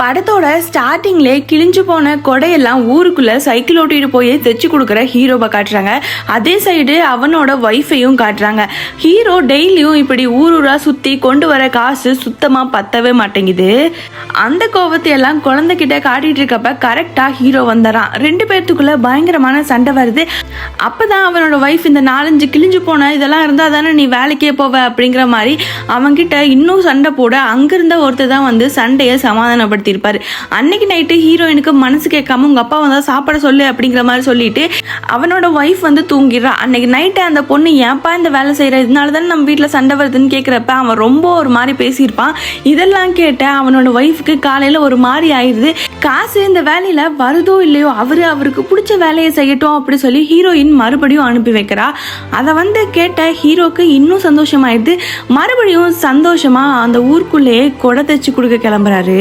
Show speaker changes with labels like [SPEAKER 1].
[SPEAKER 1] படத்தோட ஸ்டார்டிங்லே கிழிஞ்சு போன கொடையெல்லாம் ஊருக்குள்ள சைக்கிள் ஓட்டிட்டு போய் தைச்சு கொடுக்குற ஹீரோவை காட்டுறாங்க. அதே சைடு அவனோட ஒய்ஃபையும் காட்டுறாங்க. ஹீரோ டெய்லியும் இப்படி ஊர் ஊரா சுத்தி கொண்டு வர காசு சுத்தமா பத்தவே மாட்டேங்குது. அந்த கோபத்தையெல்லாம் குழந்தைகிட்ட காட்டிட்டு இருக்கப்ப கரெக்டா ஹீரோ வந்துடுறான் ரெண்டு பேர்த்துக்குள்ள பயங்கரமான சண்டை வருது. அப்பதான் அவனோட ஒய்ஃப் இந்த நாலஞ்சு கிழிஞ்சு போன இதெல்லாம் இருந்தா தானே நீ வேலைக்கே போவ அப்படிங்கிற மாதிரி அவன்கிட்ட இன்னும் சண்டை போட அங்கிருந்த ஒருத்தர் தான் வந்து சண்டையை சமாதானம் கஷ்டப்படுத்தியிருப்பார் அன்னைக்கு நைட்டு ஹீரோயினுக்கு மனசு கேட்காம உங்கள் அப்பா வந்தால் சாப்பிட சொல்லு அப்படிங்கிற மாதிரி சொல்லிட்டு அவனோட ஒய்ஃப் வந்து தூங்கிடுறான் அன்னைக்கு நைட்டு அந்த பொண்ணு ஏன்ப்பா இந்த வேலை செய்கிற இதனால தானே நம்ம வீட்டில் சண்டை வருதுன்னு கேட்குறப்ப அவன் ரொம்ப ஒரு மாதிரி பேசியிருப்பான். இதெல்லாம் கேட்ட அவனோட ஒய்ஃபுக்கு காலையில் ஒரு மாதிரி ஆயிடுது. காசு இந்த வேலையில் வருதோ இல்லையோ அவர் அவருக்கு பிடிச்ச வேலையை செய்யட்டும் அப்படி சொல்லி ஹீரோயின் மறுபடியும் அனுப்பி வைக்கிறா. அதை வந்து கேட்ட ஹீரோக்கு இன்னும் சந்தோஷமாயிடுது. மறுபடியும் சந்தோஷமா அந்த ஊருக்குள்ளேயே கொடை தைச்சு கொடுக்க கிளம்புறாரு.